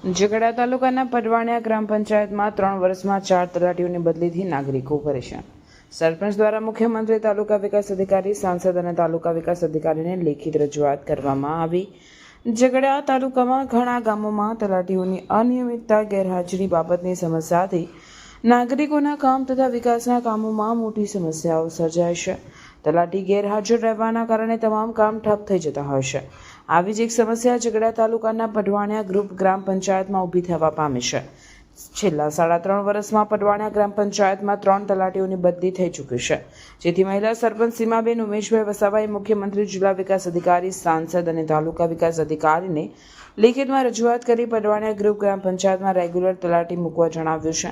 ઝઘડા તાલુકાના પડવાણિયા ગ્રામ પંચાયતમાં ત્રણ વર્ષમાં ચાર તલાટીઓની બદલીથી નાગરિકો પરેશાન. સરપંચ દ્વારા મુખ્યમંત્રી તાલુકા વિકાસ અધિકારી, સાંસદ અને તાલુકા વિકાસ અધિકારીને લેખિત રજૂઆત કરવામાં આવી. ઝઘડા તાલુકામાં ઘણા ગામોમાં તલાટીઓની અનિયમિતતા, ગેરહાજરી બાબતની સમસ્યાથી નાગરિકોના કામ તથા વિકાસના કામોમાં મોટી સમસ્યાઓ સર્જાય છે. તલાટી ગેરહાજર રહેવાના કારણે તમામ કામ ઠપ થઈ જતા હોય છે. આવી જ એક સમસ્યા ઝઘડા તાલુકાના પઢવાણિયા ગ્રુપ ગ્રામ પંચાયતમાં ઊભી થવા પામી છે. છેલ્લા સાડા ત્રણ વર્ષમાં પડવાણિયા ગ્રામ પંચાયતમાં ત્રણ તલાટીઓની બદલી થઈ ચૂકી છે. જેથી મહિલા સરપંચ સીમાબેન ઉમેશભાઈ વસાવાએ મુખ્યમંત્રી જિલ્લા વિકાસ અધિકારી, સાંસદ અને તાલુકા વિકાસ અધિકારીને લેખિતમાં રજૂઆત કરી પડવાણિયા ગ્રુપ ગ્રામ પંચાયતમાં રેગ્યુલર તલાટી મૂકવા જણાવ્યું છે.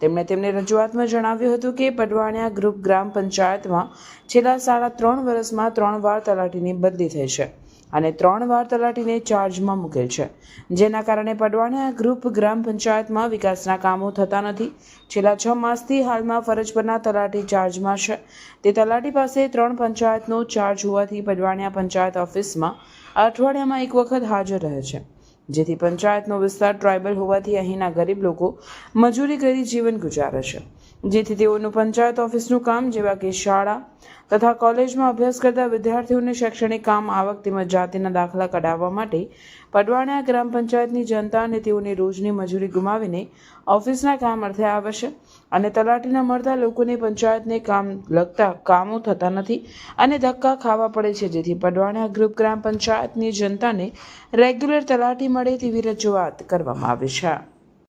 તેમણે તેમને રજૂઆતમાં જણાવ્યું હતું કે પડવાણિયા ગ્રુપ ગ્રામ પંચાયતમાં છેલ્લા સાડા ત્રણ વર્ષમાં ત્રણ વાર તલાટીની બદલી થઈ છે. અને ત્રણ વાર તલાટીને ચાર્જમાં મૂકેલ છે. જેના કારણે પડવાણિયા ગ્રુપ ગ્રામ પંચાયતમાં વિકાસના કામો થતા નથી. છેલ્લા છ માસથી હાલમાં ફરજ પરના તલાટી ચાર્જમાં છે. તે તલાટી પાસે ત્રણ પંચાયતનો ચાર્જ હોવાથી પડવાણિયા પંચાયત ઓફિસમાં અઠવાડિયામાં એક વખત હાજર રહે છે. જેથી પંચાયતનો વિસ્તાર ટ્રાઇબલ હોવાથી અહીંના ગરીબ લોકો મજૂરી કરી જીવન ગુજારે છે. જેથી તેઓનું પંચાયત ઓફિસનું કામ, જેવા કે શાળા તથા કોલેજમાં અભ્યાસ કરતા વિદ્યાર્થીઓને શૈક્ષણિક કામ, આવક તેમજ જાતિના દાખલા કઢાવવા માટે પડવાણિયા ગ્રામ પંચાયતની જનતા અને તેઓની રોજની મજૂરી ગુમાવીને ઓફિસના કામ અર્થે આવે છે અને તલાટીના મળતા લોકોને પંચાયતને કામ લગતા કામો થતા નથી અને ધક્કા ખાવા પડે છે. જેથી પડવાણિયા ગ્રુપ ગ્રામ પંચાયતની જનતાને રેગ્યુલર તલાટી મળે તેવી રજૂઆત કરવામાં આવી છે.